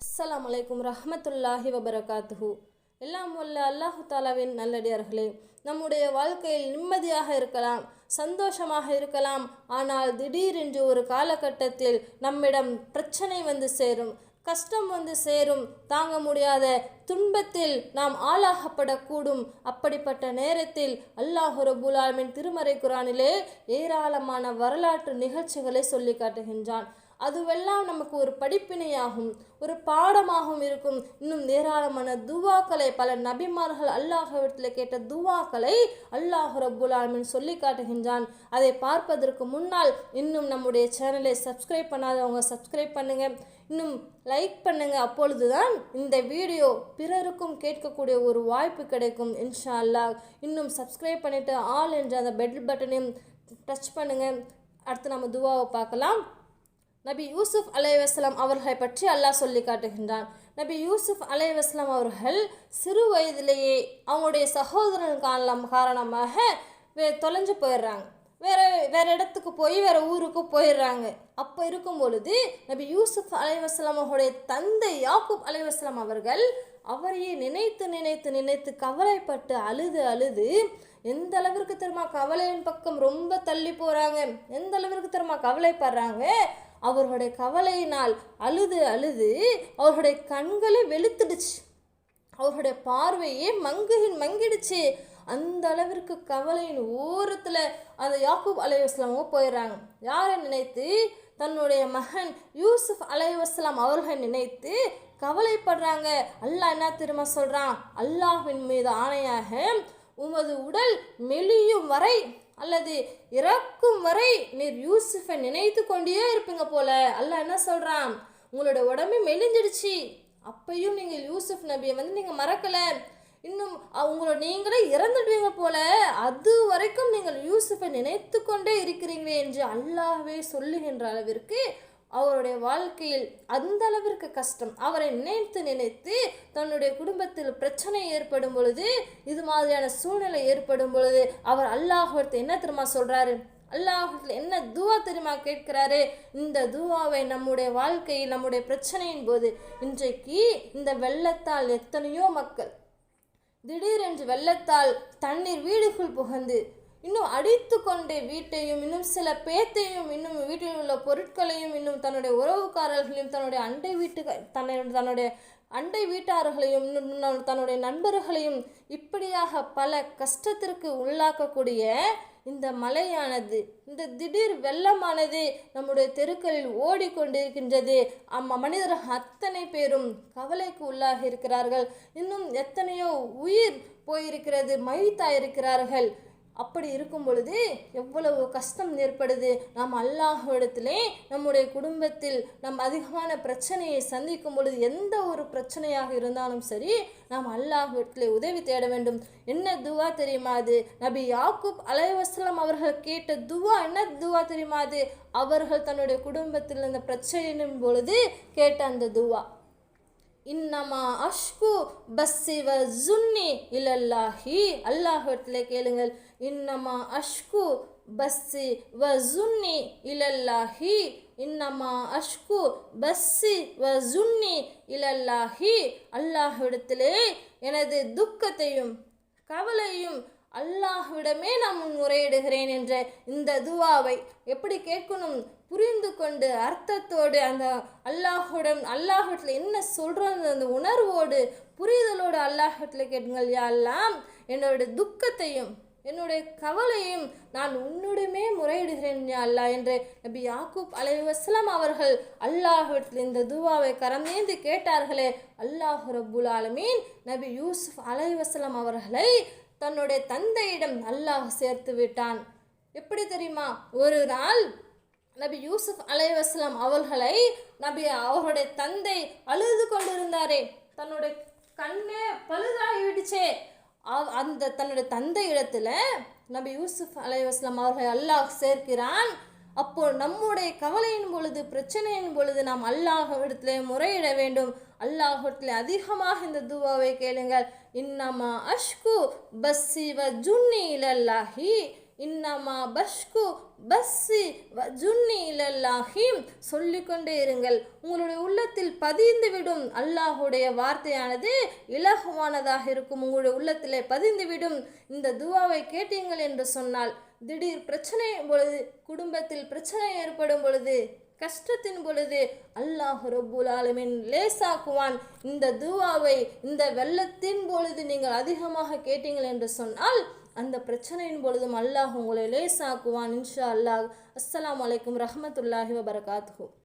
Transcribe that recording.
அஸ்லாம் அலைக்கும் ரஹமத்துல்லாஹி வபரகாத்துஹு. எல்லாம் வல்ல அல்லாஹு தாலாவின் நல்லடியார்களே நம்முடைய வாழ்க்கையில் நிம்மதியாக இருக்கலாம் சந்தோஷமாக இருக்கலாம் ஆனால் திடீரென்று ஒரு காலகட்டத்தில் நம்மிடம் பிரச்சனை வந்து சேரும். கஷ்டம் வந்து சேரும். தாங்க முடியாத துன்பத்தில் நாம் ஆளாகப்படக்கூடும். அப்படிப்பட்ட நேரத்தில் அல்லாஹு ரபுல் ஆலமின் திருமறை குரானிலே ஏராளமான வரலாற்று நிகழ்ச்சிகளை சொல்லி காட்டுகின்றான். அதுவெல்லாம் நமக்கு ஒரு படிப்பினையாகும் ஒரு பாடமாகவும் இருக்கும். இன்னும் ஏராளமான துவாக்களை பல நபிமார்கள் அல்லாஹவிடத்தில் கேட்ட துவாக்களை அல்லாஹ் ரப்புல் சொல்லி காட்டுகின்றான். அதை பார்ப்பதற்கு முன்னால் இன்னும் நம்முடைய சேனலை சப்ஸ்கிரைப் பண்ணாதவங்க சப்ஸ்கிரைப் பண்ணுங்க. இன்னும் லைக் பண்ணுங்க. அப்பொழுதுதான் இந்த வீடியோ பிறருக்கும் கேட்கக்கூடிய ஒரு வாய்ப்பு கிடைக்கும் இன்ஷா அல்லாஹ் இன்னும் சப்ஸ்கிரைப் பண்ணிவிட்டு ஆல் என்ற அந்த பெல் பட்டனையும் டச் பண்ணுங்கள் அடுத்து நம்ம துவாவை பார்க்கலாம். நபி யூசுப் அலைவாஸ்லாம் அவர்களை பற்றி அல்லாஹ் சொல்லி காட்டுகின்றான். நபி யூசுப் அலைவாஸ்லாம் அவர்கள் சிறு வயதிலேயே அவங்களுடைய சகோதரன் காரணம் காரணமாக வே தொலைஞ்சு போயிடுறாங்க. வேறு வேறு இடத்துக்கு போய் வேறு ஊருக்கு போயிடுறாங்க. அப்போ இருக்கும் பொழுது நபி யூசுப் அலைவாஸ்லாம் அவருடைய தந்தை யாக்குப் அலைவாஸ்லாம் அவர்கள் அவரையே நினைத்து நினைத்து நினைத்து கவலைப்பட்டு அழுது அழுது எந்த அளவிற்கு தெரியுமா கவலையின் பக்கம் ரொம்ப தள்ளி போகிறாங்க எந்த அளவிற்கு தெரியுமா கவலைப்படுறாங்க? அவர்களுடைய கவலையினால் அழுது அழுது அவர்களுடைய கண்களே வெளுத்துடுச்சு. அவர்களுடைய பார்வையே மங்குகின் மங்கிடுச்சு. அந்த அளவிற்கு கவலையின் ஓரத்தில் அந்த யாக்கூப் அலைவாஸ்லாமோ போயிடுறாங்க யாரை நினைத்து? தன்னுடைய மகன் யூசுஃப் அலைவாஸ்லாம் அவர்களை நினைத்து கவலைப்படுறாங்க. அல்லாஹ் என்ன திரும்ப சொல்கிறான் அல்லாஹ்வின் மீது ஆணையாக உமது உடல் மெலியும் வரை அல்லது இறக்கும் வரை நீர் யூசுஃபை நினைத்து கொண்டே இருப்பீங்க போல. அல்ல என்ன சொல்கிறான் உங்களோட உடம்பு மெலிஞ்சிடுச்சு. அப்பையும் நீங்கள் யூசுஃப் நபியை வந்து நீங்கள் மறக்கலை. இன்னும் உங்களோட நீங்களே இறந்துடுவீங்க போல. அது வரைக்கும் நீங்கள் யூசுஃபை நினைத்து கொண்டே இருக்கிறீங்களே என்று அல்லாவே சொல்லுகின்ற அளவிற்கு அவருடைய வாழ்க்கையில் அந்த அளவிற்கு கஷ்டம். அவரை நினைத்து நினைத்து தன்னுடைய குடும்பத்தில் பிரச்சனை ஏற்படும் பொழுது இது மாதிரியான சூழ்நிலை ஏற்படும் பொழுது அவர் அல்லாஹத்தை என்ன தெரியுமா சொல்றாரு? அல்லாஹத்தில் என்ன துவா தெரியுமா கேட்கிறாரு? இந்த துவாவை நம்முடைய வாழ்க்கையில் நம்முடைய பிரச்சனையின் போது இன்றைக்கு இந்த வெள்ளத்தால் எத்தனையோ மக்கள் திடீரென்று வெள்ளத்தால் தண்ணீர் வீடுக்குள் புகந்து இன்னும் அடித்து கொண்டே வீட்டையும் இன்னும் சில பேத்தையும் இன்னும் வீட்டில் உள்ள பொருட்களையும் இன்னும் தன்னுடைய உறவுக்காரர்களையும் தன்னுடைய அண்டை வீட்டு தன்னை தன்னுடைய அண்டை வீட்டார்களையும் இன்னும் தன்னுடைய நண்பர்களையும் இப்படியாக பல கஷ்டத்திற்கு உள்ளாக்கக்கூடிய இந்த மலையானது இந்த திடீர் வெள்ளமானது நம்முடைய தெருக்களில் ஓடிக்கொண்டிருக்கின்றது. அம்ம மனிதர்கள் அத்தனை பேரும் கவலைக்கு உள்ளாகி இருக்கிறார்கள் இன்னும் எத்தனையோ உயிர் போயிருக்கிறது மயித்தாயிருக்கிறார்கள் அப்படி இருக்கும் பொழுது எவ்வளவு கஷ்டம் ஏற்படுது. நாம் அல்லாஹிடத்திலே நம்முடைய குடும்பத்தில் நம் அதிகமான பிரச்சனையை சந்திக்கும் பொழுது எந்த ஒரு பிரச்சனையாக இருந்தாலும் சரி நாம் அல்லாஹிடத்திலே உதவி தேட வேண்டும். என்ன துவா தெரியுமா அது? நபி யாக்குப் அலைவாஸ்லாம் அவர்கள் கேட்ட துவா என்ன துவா தெரியுமா அது? அவர்கள் தன்னுடைய குடும்பத்தில் அந்த பிரச்சனையின் பொழுது கேட்ட அந்த துவா. இன்னமா அஷ்கு பஸ்ஸி வ ஜுன்னி இலல்லாஹி. அல்லாஹிடத்தில் கேளுங்கள். இன்னமா அஷ்கு பஸ்ஸி வ ஜுன்னி இலல்லாஹி. இன்னமா அஷ்கு பஸ்ஸி வ ஜுன்னி இலல்லாஹி. அல்லாஹிடத்திலே எனது துக்கத்தையும் கவலையும் அல்லாஹ்விடமே நான் முறையிடுகிறேன் என்ற இந்த துவாவை எப்படி கேட்கணும்? புரிந்து கொண்டு அர்த்தத்தோடு அந்த அல்லாஹுடன் அல்லாஹத்தில் என்ன சொல்கிறது அந்த உணர்வோடு புரிதலோடு அல்லாஹத்தில் கேட்டுங்கள் யாரெல்லாம் என்னோட துக்கத்தையும் என்னுடைய கவலையும் நான் உன்னுடமே முறையிடுகிறேன் யா அல்லா என்று நபி யாக்கூப் அலைவஸ்லாம் அவர்கள் அல்லாஹிடத்தில் இந்த துவாவை கரந்தேந்து கேட்டார்களே அல்லாஹ் ரபுல் ஆலமீன். நபி யூசுப் அலைவஸ்லாம் அவர்களை தன்னுடைய தந்தையிடம் அல்லாஹ் சேர்த்து விட்டான். எப்படி தெரியுமா? ஒரு நாள் நபி யூசுப் அலைவாஸ்லாம் அவர்களை நபி அவருடைய தந்தை அழுது கொண்டிருந்தாரே. தன்னுடைய கண்ணே பழுதாகிவிடுச்சே. அந்த தன்னுடைய தந்தை இடத்துல நபி யூசுப் அலைவாஸ்லாம் அவர்களை அல்லாஹ் சேர்க்கிறான். அப்போ நம்முடைய கவலையின் பொழுது பிரச்சனையின் பொழுது நாம் அல்லாஹ்விடத்திலே முறையிட வேண்டும். அல்லாஹிடத்தில் அதிகமாக இந்த துவாவை கேளுங்கள். இன்னமா அஷ்கு பஸ்ஸி வ ஜுன்னி இலல்லாஹி இன்னமா பஷ்கு பஸ்ஸி ஜுன்னி இலல்லாஹிம். சொல்லிக்கொண்டே இருங்கள். உங்களுடைய உள்ளத்தில் பதிந்து விடும் அல்லாஹுடைய வார்த்தையானது இலகுவானதாக இருக்கும். உங்களுடைய உள்ளத்திலே பதிந்துவிடும் இந்த துவாவை கேட்டீங்கள் என்று சொன்னால் திடீர் பிரச்சனை பொழுது குடும்பத்தில் பிரச்சனை ஏற்படும் பொழுது கஷ்டத்தின் பொழுது அல்லாஹ் ரபுல் ஆலமின் லேசாக்குவான். இந்த துவாவை இந்த வெள்ளத்தின் பொழுது நீங்கள் அதிகமாக கேட்டீங்கள் என்று சொன்னால் அந்த பிரச்சனையின் பொழுதும் அல்லாஹ் உங்களை லேசாக்குவான் இன்ஷா அல்லாஹ். அஸ்ஸலாமு அலைக்கும் ரஹமத்துல்லாஹி வபரகாத்துஹு.